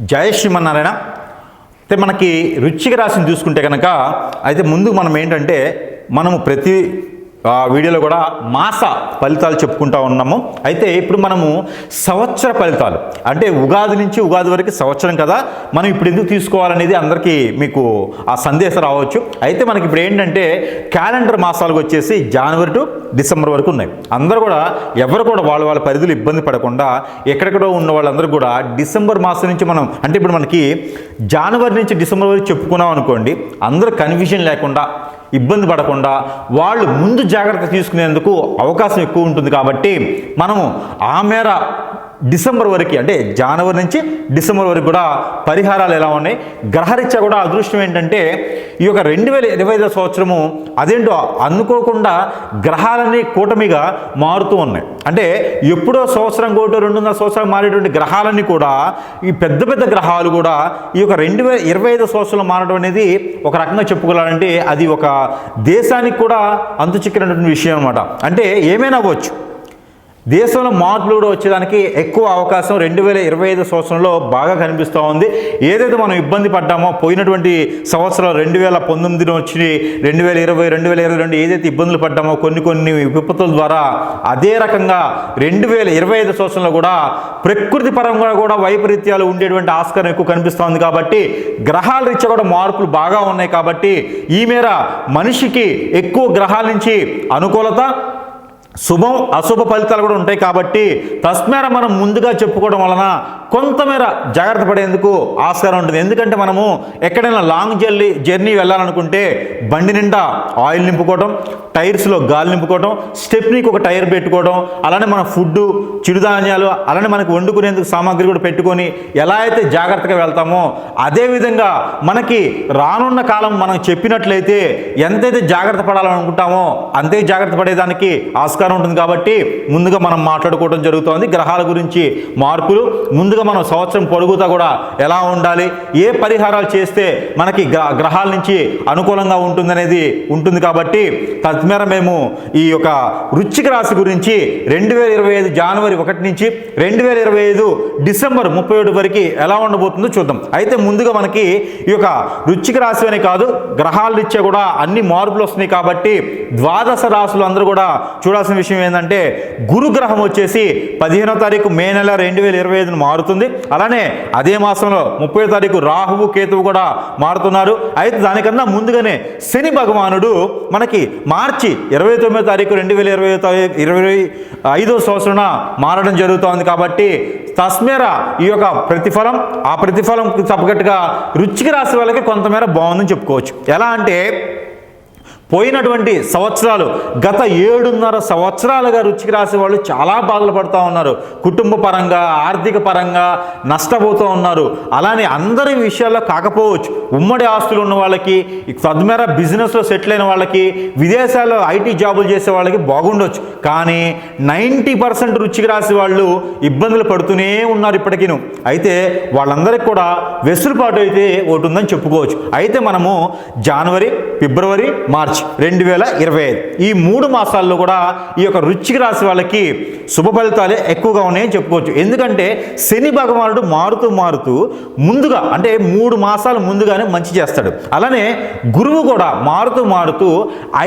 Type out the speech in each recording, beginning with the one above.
జయ శ్రీమన్నారాయణ. అయితే మనకి రుచిక రాశిని చూసుకుంటే కనుక అయితే ముందు మనం ఏంటంటే మనము ప్రతి వీడియోలో కూడా మాస ఫలితాలు చెప్పుకుంటా ఉన్నాము. అయితే ఇప్పుడు మనము సంవత్సర ఫలితాలు. అంటే ఉగాది నుంచి ఉగాది వరకు సంవత్సరం కదా. మనం ఇప్పుడు ఎందుకు తీసుకోవాలనేది అందరికీ మీకు ఆ సందేశం రావచ్చు. అయితే మనకి ఇప్పుడు ఏంటంటే క్యాలెండర్ మాసాలకు వచ్చేసి జనవరి టు డిసెంబర్ వరకు ఉన్నాయి. అందరూ కూడా ఎవరు కూడా వాళ్ళ వాళ్ళ పరిధులు ఇబ్బంది పడకుండా ఎక్కడెక్కడో ఉన్న వాళ్ళందరూ కూడా డిసెంబర్ మాసం నుంచి మనం అంటే ఇప్పుడు మనకి జనవరి నుంచి డిసెంబర్ వరకు చెప్పుకున్నాం అనుకోండి అందరూ కన్ఫ్యూజన్ లేకుండా ఇబ్బంది పడకుండా వాళ్ళు ముందు జాగ్రత్త తీసుకునేందుకు అవకాశం ఎక్కువ ఉంటుంది కాబట్టి మనము ఆ మేర డిసెంబర్ వరకు అంటే జనవరి నుంచి డిసెంబర్ వరకు కూడా పరిహారాలు ఎలా ఉన్నాయి? గ్రహరీత్యా కూడా అదృష్టం ఏంటంటే ఈ యొక్క రెండు వేల ఇరవై ఐదో సంవత్సరము అదేంటో అనుకోకుండా గ్రహాలన్నీ కూటమిగా మారుతూ ఉన్నాయి. అంటే ఎప్పుడో సంవత్సరం కోటి రెండున్నర సంవత్సరం మారేటువంటి గ్రహాలన్నీ కూడా ఈ పెద్ద పెద్ద గ్రహాలు కూడా ఈ యొక్క రెండు వేల ఇరవై ఐదో సంవత్సరంలో మారడం అనేది ఒక రకంగా చెప్పుకోవాలంటే అది ఒక దేశానికి కూడా అంతు చిక్కినటువంటి విషయం అనమాట అంటే ఏమైనా అవ్వచ్చు. దేశంలో మార్పులు కూడా వచ్చేదానికి ఎక్కువ అవకాశం రెండు వేల ఇరవై ఐదు సంవత్సరంలో బాగా కనిపిస్తూ ఉంది. ఏదైతే మనం ఇబ్బంది పడ్డామో పోయినటువంటి సంవత్సరం రెండు వేల పంతొమ్మిదిలో వచ్చి రెండు వేల ఇరవై రెండు వేల ఇరవై రెండు ఏదైతే ఇబ్బందులు పడ్డామో కొన్ని కొన్ని విపత్తుల ద్వారా అదే రకంగా రెండు వేల ఇరవై ఐదు సంవత్సరంలో కూడా ప్రకృతి పరంగా కూడా వైపరీత్యాలు ఉండేటువంటి ఆస్కారం ఎక్కువ కనిపిస్తూ ఉంది కాబట్టి గ్రహాల రీత్యా కూడా మార్పులు బాగా ఉన్నాయి కాబట్టి ఈ మేర మనిషికి ఎక్కువ గ్రహాల నుంచి అనుకూలత శుభం అశుభ ఫలితాలు కూడా ఉంటాయి కాబట్టి తస్మేర మనం ముందుగా చెప్పుకోవడం వలన కొంతమేర జాగ్రత్త పడేందుకు ఆస్కారం ఉంటుంది. ఎందుకంటే మనము ఎక్కడైనా లాంగ్ జర్నీ జర్నీ వెళ్ళాలనుకుంటే బండి నిండా ఆయిల్ నింపుకోవడం టైర్స్లో గాలి నింపుకోవడం స్టెప్నీకి ఒక టైర్ పెట్టుకోవడం అలానే మన ఫుడ్ చిరుధాన్యాలు అలానే మనకు వండుకునేందుకు సామాగ్రి కూడా పెట్టుకొని ఎలా అయితే జాగ్రత్తగా వెళ్తామో అదేవిధంగా మనకి రానున్న కాలం మనం చెప్పినట్లయితే ఎంతైతే జాగ్రత్త పడాలనుకుంటామో అంతే జాగ్రత్త పడేదానికి ఆస్కారం ఉంటుంది కాబట్టి ముందుగా మనం మాట్లాడుకోవడం జరుగుతోంది. గ్రహాల గురించి మార్పులు ముందుగా మనం సంవత్సరం పొడుగుతా కూడా ఎలా ఉండాలి ఏ పరిహారాలు చేస్తే మనకి గ్రహాల నుంచి అనుకూలంగా ఉంటుందనేది ఉంటుంది కాబట్టి తద్మేర మేము ఈ యొక్క వృచ్చిక రాశి గురించి రెండు వేల ఇరవై ఐదు జనవరి ఒకటి నుంచి రెండు వేల ఇరవై ఐదు డిసెంబర్ ముప్పై ఒకటి వరకు ఎలా ఉండబోతుందో చూద్దాం. అయితే ముందుగా మనకి ఈ యొక్క వృచ్చిక రాశి అనే కాదు గ్రహాల రీత్యా కూడా అన్ని మార్పులు వస్తున్నాయి కాబట్టి ద్వాదశ రాశులు అందరూ కూడా చూడాల్సిన విషయం ఏంటంటే గురుగ్రహం వచ్చేసి పదిహేనో తారీఖు మే నెల రెండు వేల ఇరవై ఐదున మారుతుంది. అలానే అదే మాసంలో ముప్పై తారీఖు రాహువు కేతువు కూడా మారుతున్నారు. అయితే దానికన్నా ముందుగానే శని భగవానుడు మనకి మార్చి ఇరవై తొమ్మిదో తారీఖు రెండు వేల ఇరవై తారీఖు ఇరవై ఐదో సంవత్సరాన మారడం జరుగుతోంది కాబట్టి తస్మేర ఈ యొక్క ప్రతిఫలం ఆ ప్రతిఫలం తప్పగట్టుగా రుచికి రాసే వాళ్ళకి కొంతమేర బాగుందని చెప్పుకోవచ్చు. ఎలా అంటే పోయినటువంటి సంవత్సరాలు గత ఏడున్నర సంవత్సరాలుగా రుచికి రాసే వాళ్ళు చాలా బాధలు పడుతూ ఉన్నారు. కుటుంబ పరంగా ఆర్థిక పరంగా నష్టపోతూ ఉన్నారు. అలానే అందరి విషయాల్లో కాకపోవచ్చు. ఉమ్మడి ఆస్తులు ఉన్న వాళ్ళకి తద్మేర బిజినెస్లో సెటిల్ అయిన వాళ్ళకి విదేశాల్లో ఐటీ జాబులు చేసే వాళ్ళకి బాగుండొచ్చు. కానీ నైంటీ పర్సెంట్ రుచికి రాసే వాళ్ళు ఇబ్బందులు పడుతూనే ఉన్నారు ఇప్పటికీను. అయితే వాళ్ళందరికీ కూడా వెసులుబాటు అయితే ఒకటి ఉందని చెప్పుకోవచ్చు. అయితే మనము జనవరి ఫిబ్రవరి మార్చ్ రెండు వేల ఇరవై ఐదు. ఈ మూడు మాసాల్లో కూడా ఈ యొక్క రుచికి రాశి వాళ్ళకి శుభ ఫలితాలే ఎక్కువగా ఉన్నాయని చెప్పుకోవచ్చు. ఎందుకంటే శని భగవానుడు మారుతూ మారుతూ ముందుగా అంటే మూడు మాసాలు ముందుగానే మంచి చేస్తాడు. అలానే గురువు కూడా మారుతూ మారుతూ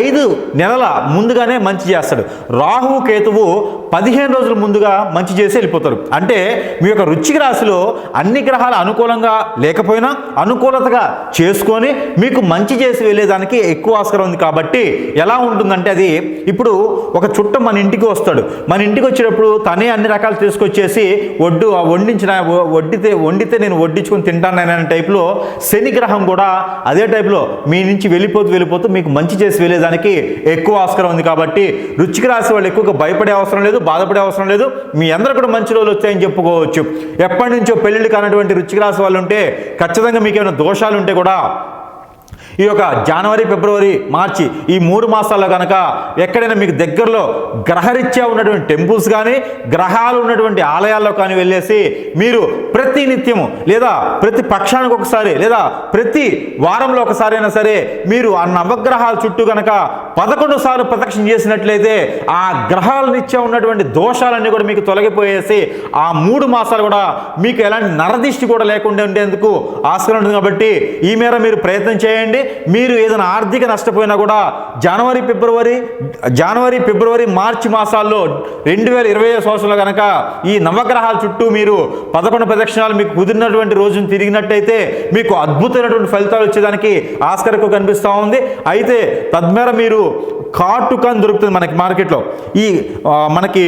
ఐదు నెలల ముందుగానే మంచి చేస్తాడు. రాహువు కేతువు పదిహేను రోజుల ముందుగా మంచి చేసి వెళ్ళిపోతారు. అంటే మీ యొక్క రుచికి రాశిలో అన్ని గ్రహాలు అనుకూలంగా లేకపోయినా అనుకూలతగా చేసుకొని మీకు మంచి చేసి వెళ్ళేదానికి ఎక్కువ ఆస్కారం ఉంది కాబట్టి ఎలా ఉంటుందంటే అది ఇప్పుడు ఒక చుట్ట మన ఇంటికి వస్తాడు. మన ఇంటికి వచ్చేటప్పుడు తనే అన్ని రకాలు తీసుకొచ్చేసి వడ్డు ఆ వండించిన వడ్డితే వండితే నేను వడ్డించుకొని తింటాను అనే టైప్లో శని గ్రహం కూడా అదే టైప్లో మీ నుంచి వెళ్ళిపోతూ వెళ్ళిపోతూ మీకు మంచి చేసి వెళ్ళేదానికి ఎక్కువ ఆస్కారం ఉంది కాబట్టి రుచికి రాసి వాళ్ళు ఎక్కువగా భయపడే అవసరం లేదు బాధపడే అవసరం లేదు. మీ అందరూ కూడా మంచి రోజులు వచ్చాయని చెప్పుకోవచ్చు. ఎప్పటి నుంచో పెళ్ళిళ్ళు కానటువంటి రుచికి రాసి వాళ్ళు ఉంటే ఖచ్చితంగా మీకు ఏమైనా దోషాలు ఉంటే కూడా ఈ యొక్క జనవరి ఫిబ్రవరి మార్చి ఈ మూడు మాసాల్లో కనుక ఎక్కడైనా మీకు దగ్గరలో గ్రహరీత్యా ఉన్నటువంటి టెంపుల్స్ కానీ గ్రహాలు ఉన్నటువంటి ఆలయాల్లో కానీ వెళ్ళేసి మీరు ప్రతి నిత్యము లేదా ప్రతి పక్షానికి ఒకసారి లేదా ప్రతి వారంలో ఒకసారి అయినా సరే మీరు ఆ నవగ్రహాల చుట్టూ కనుక పదకొండు సార్లు ప్రదక్షిణ చేసినట్లయితే ఆ గ్రహాల నిత్యం ఉన్నటువంటి దోషాలన్నీ కూడా మీకు తొలగిపోయేసి ఆ మూడు మాసాలు కూడా మీకు ఎలాంటి నరదిష్టి కూడా లేకుండా ఉండేందుకు ఆస్కారం ఉంటుంది కాబట్టి ఈ మేర మీరు ప్రయత్నం చేయండి. మీరు ఏదైనా ఆర్థిక నష్టపోయినా కూడా జనవరి ఫిబ్రవరి జనవరి ఫిబ్రవరి మార్చి మాసాల్లో రెండు వేల ఇరవై సంవత్సరంలో కనుక ఈ నవగ్రహాల చుట్టూ మీరు పదకొండు ప్రదక్షిణాలు మీకు కుదిరినటువంటి రోజును తిరిగినట్టయితే మీకు అద్భుతమైనటువంటి ఫలితాలు వచ్చేదానికి ఆస్కారం కనిపిస్తూ ఉంది. అయితే తద్మేర మీరు కాటుక దొరుకుతుంది మనకి మార్కెట్లో. ఈ మనకి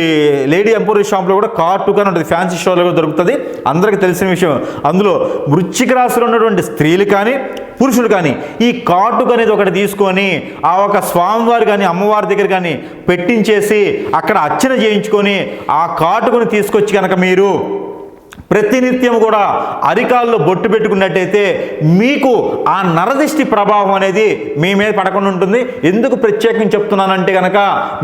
లేడీ ఎంపోరీ షాప్లో కూడా కాటుక ఉంటుంది ఫ్యాన్సీ షోలో కూడా దొరుకుతుంది. అందరికీ తెలిసిన విషయం. అందులో మృచ్చిక రాశిలో ఉన్నటువంటి స్త్రీలు కానీ పురుషులు కానీ ఈ కాటుక అనేది ఒకటి తీసుకొని ఆ ఒక స్వామివారు కానీ అమ్మవారి దగ్గర కానీ పెట్టించేసి అక్కడ అర్చన చేయించుకొని ఆ కాటుకను తీసుకొచ్చి కనుక మీరు ప్రతినిత్యం కూడా అరికాల్లో బొట్టు పెట్టుకున్నట్టయితే మీకు ఆ నరదిష్టి ప్రభావం అనేది మీ మీద పడకుండా ఉంటుంది. ఎందుకు ప్రత్యేకం చెప్తున్నానంటే కనుక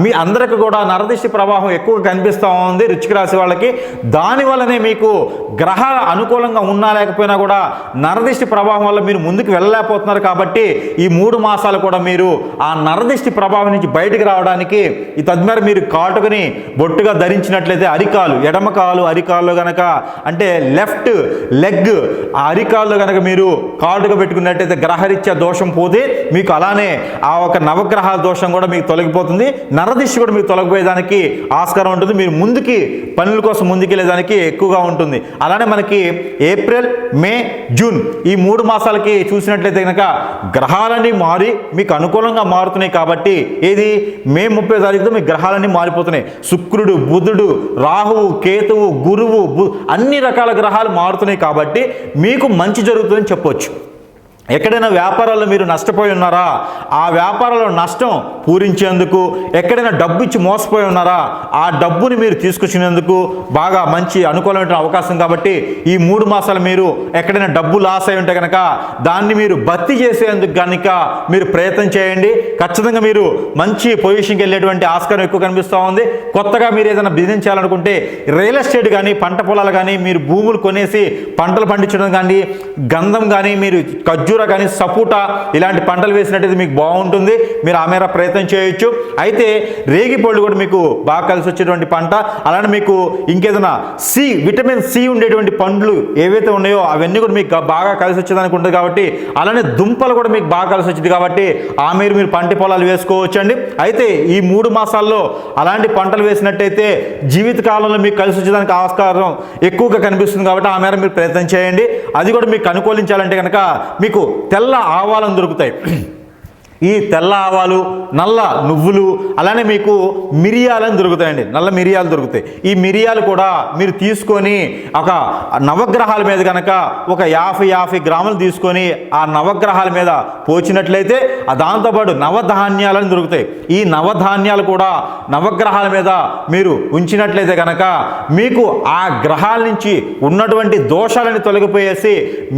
మీ అందరికి కూడా నరదిష్టి ప్రభావం ఎక్కువ కనిపిస్తూ ఉంది రుచికి రాశి వాళ్ళకి. దానివల్లనే మీకు గ్రహాల అనుకూలంగా ఉన్నా లేకపోయినా కూడా నరదిష్టి ప్రభావం వల్ల మీరు ముందుకు వెళ్ళలేకపోతున్నారు కాబట్టి ఈ మూడు మాసాలు కూడా మీరు ఆ నరదిష్టి ప్రభావం నుంచి బయటకు రావడానికి ఈ తద్మేర మీరు కాటుకుని బొట్టుగా ధరించినట్లయితే అరికాలు ఎడమ కాలు కనుక గనక అంటే లెఫ్ట్ లెగ్ ఆ అరికాల్లో కనుక మీరు కాలుగా పెట్టుకున్నట్టయితే గ్రహరీత్యా దోషం పోతే మీకు అలానే ఆ ఒక నవగ్రహాల దోషం కూడా మీకు తొలగిపోతుంది. నరదిశ కూడా మీకు తొలగిపోయేదానికి ఆస్కారం ఉంటుంది. మీరు ముందుకి పనుల కోసం ముందుకెళ్ళేదానికి ఎక్కువగా ఉంటుంది. అలానే మనకి ఏప్రిల్ మే జూన్ ఈ మూడు మాసాలకి చూసినట్లయితే కనుక గ్రహాలన్నీ మారి మీకు అనుకూలంగా మారుతున్నాయి కాబట్టి ఏది? మే ముప్పై తారీఖుతో మీ గ్రహాలన్నీ మారిపోతున్నాయి. శుక్రుడు బుధుడు రాహువు కేతువు గురువు అన్ని రకాల గ్రహాలు మారుతున్నాయి కాబట్టి మీకు మంచి జరుగుతుందని చెప్పొచ్చు. ఎక్కడైనా వ్యాపారాల్లో మీరు నష్టపోయి ఉన్నారా? ఆ వ్యాపారంలో నష్టం పూరించేందుకు ఎక్కడైనా డబ్బు ఇచ్చి మోసపోయి ఉన్నారా? ఆ డబ్బుని మీరు తీసుకొచ్చినందుకు బాగా మంచి అనుకూలమైన అవకాశం కాబట్టి ఈ మూడు మాసాలు మీరు ఎక్కడైనా డబ్బు లాస్ అయి ఉంటే కనుక దాన్ని మీరు భర్తీ చేసేందుకు కనుక మీరు ప్రయత్నం చేయండి. ఖచ్చితంగా మీరు మంచి పొజిషన్కి వెళ్ళేటువంటి ఆస్కారం ఎక్కువ కనిపిస్తూ ఉంది. కొత్తగా మీరు ఏదైనా బిజినెస్ చేయాలనుకుంటే రియల్ ఎస్టేట్ కానీ పంట పొలాలు కానీ మీరు భూములు కొనేసి పంటలు పండించడం కానీ గంధం కానీ మీరు ఖర్జూర కానీ సపోటా ఇలాంటి పంటలు వేసినట్టయితే మీకు బాగుంటుంది. మీరు ఆ మేర ప్రయత్నం చేయొచ్చు. అయితే రేగి పళ్ళు కూడా మీకు బాగా కలిసి వచ్చేటువంటి పంట. అలానే మీకు ఇంకేదైనా సి విటమిన్ సి ఉండేటువంటి పండ్లు ఏవైతే ఉన్నాయో అవన్నీ కూడా మీకు బాగా కలిసి వచ్చేదానికి ఉంటుంది కాబట్టి అలానే దుంపలు కూడా మీకు బాగా కలిసి వచ్చింది కాబట్టి ఆ మీరు మీరు పంట పొలాలు వేసుకోవచ్చు అండి అయితే ఈ మూడు మాసాల్లో అలాంటి పంటలు వేసినట్టయితే జీవితకాలంలో మీకు కలిసి వచ్చేదానికి ఆస్కారం ఎక్కువగా కనిపిస్తుంది కాబట్టి ఆ మేర మీరు ప్రయత్నం చేయండి. అది కూడా మీకు అనుకూలించాలంటే కనుక మీకు తెల్ల ఆవాలను దొరుకుతాయి. ఈ తెల్ల ఆవాలు నల్ల నువ్వులు అలానే మీకు మిరియాలని దొరుకుతాయండి. నల్ల మిరియాలు దొరుకుతాయి. ఈ మిరియాలు కూడా మీరు తీసుకొని ఒక నవగ్రహాల మీద కనుక ఒక యాభై యాభై గ్రాములు తీసుకొని ఆ నవగ్రహాల మీద పోచినట్లయితే ఆ దాంతోపాటు నవధాన్యాలని దొరుకుతాయి. ఈ నవధాన్యాలు కూడా నవగ్రహాల మీద మీరు ఉంచినట్లయితే కనుక మీకు ఆ గ్రహాల నుంచి ఉన్నటువంటి దోషాలని తొలగిపోయేసి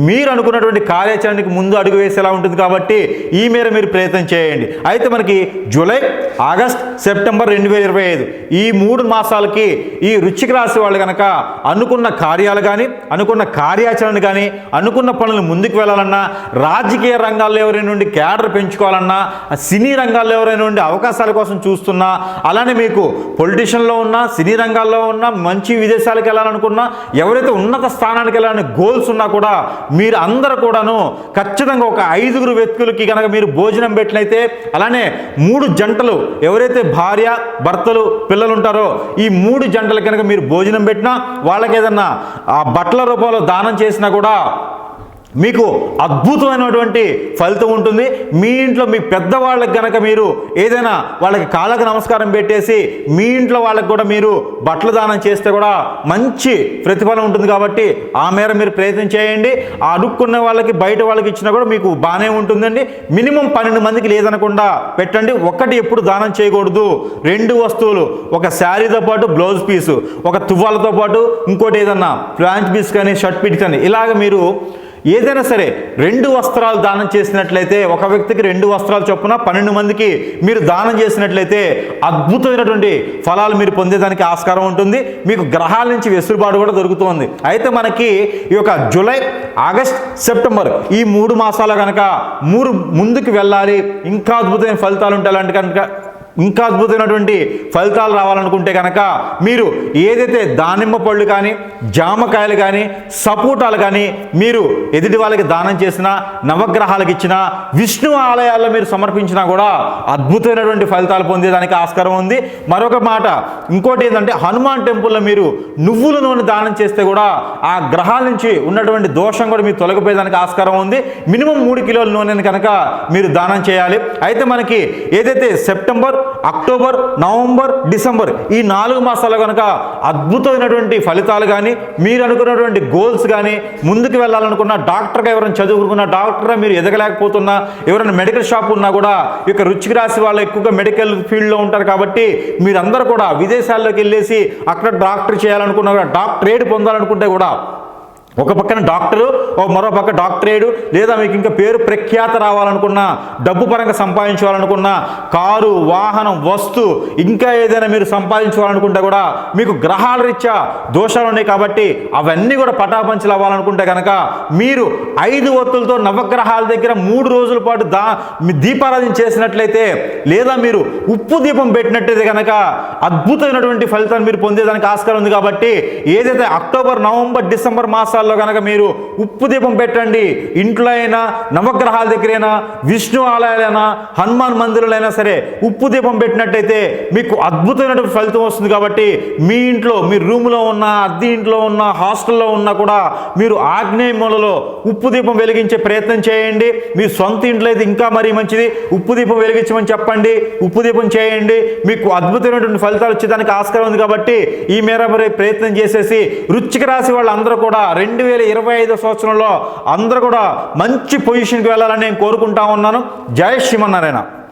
మీరు అనుకున్నటువంటి కార్యాచరణకి ముందు అడుగు వేసేలా ఉంటుంది కాబట్టి ఈ మేర మీరు ప్రయత్నం చేయండి. అయితే మనకి జూలై ఆగస్ట్ సెప్టెంబర్ రెండు వేల ఇరవై ఐదు ఈ మూడు మాసాలకి ఈ రుచికి రాశి వాళ్ళు కనుక అనుకున్న కార్యాలు కానీ అనుకున్న కార్యాచరణ కానీ అనుకున్న పనులు ముందుకు వెళ్ళాలన్నా రాజకీయ రంగాల్లో ఎవరైనా నుండి క్యాడర్ పెంచుకోవాలన్నా సినీ రంగాల్లో ఎవరైనా నుండి అవకాశాల కోసం చూస్తున్నా అలానే మీకు పొలిటీషియన్లో ఉన్నా సినీ రంగాల్లో ఉన్నా మంచి విదేశాలకు వెళ్ళాలనుకున్నా ఎవరైతే ఉన్నత స్థానానికి వెళ్ళాలని గోల్స్ ఉన్నా కూడా మీరు అందరూ కూడాను ఖచ్చితంగా ఒక ఐదుగురు వ్యక్తులకి కనుక మీరు భోజనం పెట్టినైతే అలానే మూడు జంటలు ఎవరైతే భార్య భర్తలు పిల్లలు ఉంటారో ఈ మూడు జంటలు కనుక మీరు భోజనం పెట్టినా వాళ్ళకి ఏదన్నా ఆ బట్టల రూపంలో దానం చేసినా కూడా మీకు అద్భుతమైనటువంటి ఫలితం ఉంటుంది. మీ ఇంట్లో మీ పెద్దవాళ్ళకి కనుక మీరు ఏదైనా వాళ్ళకి కాళ్ళకి నమస్కారం పెట్టేసి మీ ఇంట్లో వాళ్ళకి కూడా మీరు బట్టలు దానం చేస్తే కూడా మంచి ప్రతిఫలం ఉంటుంది కాబట్టి ఆ మేర మీరు ప్రయత్నం చేయండి. ఆ అడుక్కున్న వాళ్ళకి బయట వాళ్ళకి ఇచ్చినా కూడా మీకు బాగానే ఉంటుందండి. మినిమం పన్నెండు మందికి లేదనకుండా పెట్టండి. ఒకటి ఎప్పుడు దానం చేయకూడదు. రెండు వస్తువులు ఒక శారీతో పాటు బ్లౌజ్ పీసు ఒక తువ్వాలతో పాటు ఇంకోటి ఏదన్నా ప్లాంట్ పీస్ కానీ షర్ట్ పీస్ కానీ ఇలాగ మీరు ఏదైనా సరే రెండు వస్త్రాలు దానం చేసినట్లయితే ఒక వ్యక్తికి రెండు వస్త్రాలు చొప్పున పన్నెండు మందికి మీరు దానం చేసినట్లయితే అద్భుతమైనటువంటి ఫలాలు మీరు పొందేదానికి ఆస్కారం ఉంటుంది. మీకు గ్రహాల నుంచి వెసులుబాటు కూడా దొరుకుతుంది. అయితే మనకి ఈ యొక్క జూలై ఆగస్ట్ సెప్టెంబర్ ఈ మూడు మాసాలు కనుక మూడు ముందుకు వెళ్ళాలి. ఇంకా అద్భుతమైన ఫలితాలు ఉంటాయి. అలాంటి కనుక ఇంకా అద్భుతమైనటువంటి ఫలితాలు రావాలనుకుంటే కనుక మీరు ఏదైతే దానిమ్మ పళ్ళు కానీ జామకాయలు కానీ సపోటాలు కానీ మీరు ఎదుటి వాళ్ళకి దానం చేసినా నవగ్రహాలకు ఇచ్చినా విష్ణు ఆలయాల్లో మీరు సమర్పించినా కూడా అద్భుతమైనటువంటి ఫలితాలు పొందేదానికి ఆస్కారం ఉంది. మరొక మాట ఇంకోటి ఏంటంటే హనుమాన్ టెంపుల్లో మీరు నువ్వుల నూనె దానం చేస్తే కూడా ఆ గ్రహాల నుంచి ఉన్నటువంటి దోషం కూడా మీరు తొలగిపోయేదానికి ఆస్కారం ఉంది. మినిమం మూడు కిలోల నూనెని కనుక మీరు దానం చేయాలి. అయితే మనకి ఏదైతే సెప్టెంబర్ అక్టోబర్ నవంబర్ డిసెంబర్ ఈ నాలుగు మాసాలు కనుక అద్భుతమైనటువంటి ఫలితాలు కానీ మీరు అనుకున్నటువంటి గోల్స్ కానీ ముందుకు వెళ్ళాలనుకున్న డాక్టర్గా ఎవరైనా చదువుకున్న డాక్టర్గా మీరు ఎదగలేకపోతున్నా ఎవరైనా మెడికల్ షాప్ ఉన్నా కూడా ఈ యొక్క రుచికి రాసి వాళ్ళు ఎక్కువగా మెడికల్ ఫీల్డ్లో ఉంటారు కాబట్టి మీరందరూ కూడా విదేశాల్లోకి వెళ్ళేసి అక్కడ డాక్టర్ చేయాలనుకున్నా కూడా డాక్టరేట్ పొందాలనుకుంటే కూడా ఒక పక్కన డాక్టరు ఓ మరో పక్క డాక్టరేడు లేదా మీకు ఇంకా పేరు ప్రఖ్యాత రావాలనుకున్నా డబ్బు పరంగా సంపాదించాలనుకున్నా కారు వాహనం వస్తు ఇంకా ఏదైనా మీరు సంపాదించుకోవాలనుకుంటే కూడా మీకు గ్రహాల రీత్యా దోషాలు ఉన్నాయి కాబట్టి అవన్నీ కూడా పటాపంచలు అవ్వాలనుకుంటే కనుక మీరు ఐదు ఒత్తులతో నవగ్రహాల దగ్గర మూడు రోజుల పాటు దా దీపారాధన చేసినట్లయితే లేదా మీరు ఉప్పు దీపం పెట్టినట్టయితే కనుక అద్భుతమైనటువంటి ఫలితాన్ని మీరు పొందేదానికి ఆస్కారం ఉంది కాబట్టి ఏదైతే అక్టోబర్ నవంబర్ డిసెంబర్ మాసాలు మాసాల్లో కనుక మీరు ఉప్పు దీపం పెట్టండి ఇంట్లో అయినా నవగ్రహాల దగ్గరైనా విష్ణు ఆలయాలైనా హనుమాన్ మందిరాలైనా సరే ఉప్పు దీపం పెట్టినట్టయితే మీకు అద్భుతమైనటువంటి ఫలితం వస్తుంది కాబట్టి మీ ఇంట్లో మీ రూమ్లో ఉన్న అద్దె ఇంట్లో ఉన్న హాస్టల్లో ఉన్నా కూడా మీరు ఆగ్నేయ మూలలో ఉప్పు దీపం వెలిగించే ప్రయత్నం చేయండి. మీ సొంత ఇంట్లో అయితే ఇంకా మరీ మంచిది. ఉప్పు దీపం వెలిగించమని చెప్పండి. ఉప్పు దీపం చేయండి. మీకు అద్భుతమైనటువంటి ఫలితాలు వచ్చేదానికి ఆస్కారం ఉంది కాబట్టి ఈ మేర ప్రయత్నం చేసేసి రుచిక రాసి వాళ్ళందరూ కూడా రెండు రెండు వేల ఇరవై ఐదు సంవత్సరంలో అందరూ కూడా మంచి పొజిషన్కి వెళ్ళాలని నేను కోరుకుంటా ఉన్నాను. జయ శ్రీమన్నారాయణ.